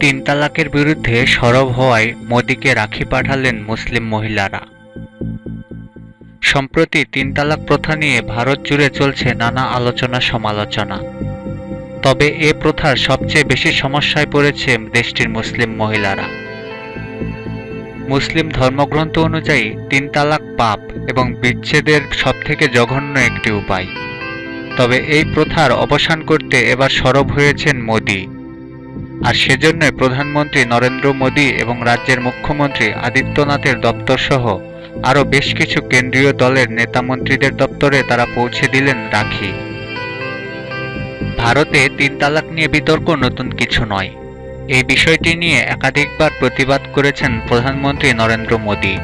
তিন তালাকের বিরুদ্ধে সরব হওয়ায় মোদীকে রাখি পাঠালেন মুসলিম মহিলারা। সম্প্রতি তিন তালাক প্রথা নিয়ে ভারত জুড়ে চলছে নানা আলোচনা সমালোচনা। তবে এ প্রথার সবচেয়ে বেশি সমস্যায় পড়েছে দেশটির মুসলিম মহিলারা। মুসলিম ধর্মগ্রন্থ অনুযায়ী তিন তালাক পাপ এবং বিচ্ছেদের সবথেকে জঘন্য একটি উপায়। তবে এই প্রথার অবসান করতে এবার সরব হয়েছেন মোদি। আর সেজন্যই প্রধানমন্ত্রী নরেন্দ্র মোদী এবং রাজ্যের মুখ্যমন্ত্রী আদিত্যনাথের দপ্তর সহ আরও বেশ কিছু কেন্দ্রীয় দলের নেতামন্ত্রীদের দপ্তরে তারা পৌঁছে দিলেন রাখি। ভারতে তিন তালাক নিয়ে বিতর্ক নতুন কিছু নয়। এই বিষয়টি নিয়ে একাধিকবার প্রতিবাদ করেছেন প্রধানমন্ত্রী নরেন্দ্র মোদী।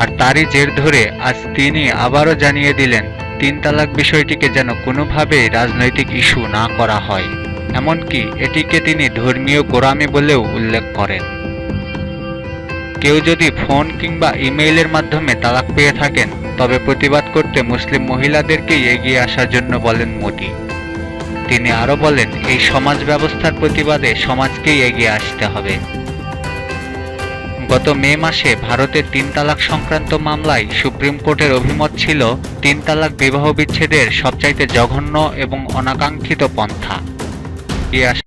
আর তারই জের ধরে আজ তিনি আবারও জানিয়ে দিলেন, তিন তালাক বিষয়টিকে যেন কোনোভাবেই রাজনৈতিক ইস্যু না করা হয়। এমনকি এটিকে তিনি ধর্মীয় গোড়ামি বলেও উল্লেখ করেন। কেউ যদি ফোন কিংবা ইমেইলের মাধ্যমে তালাক পেয়ে থাকেন, তবে প্রতিবাদ করতে মুসলিম মহিলাদেরকেই এগিয়ে আসার জন্য বলেন মোদী। তিনি আরও বলেন, এই সমাজ ব্যবস্থার প্রতিবাদে সমাজকেই এগিয়ে আসতে হবে। গত মে মাসে ভারতের তিন তালাক সংক্রান্ত মামলায় সুপ্রিম কোর্টের অভিমত ছিল তিন তালাক বিবাহ বিচ্ছেদের সবচাইতে জঘন্য এবং অনাকাঙ্ক্ষিত পন্থা। এগিয়ে আসা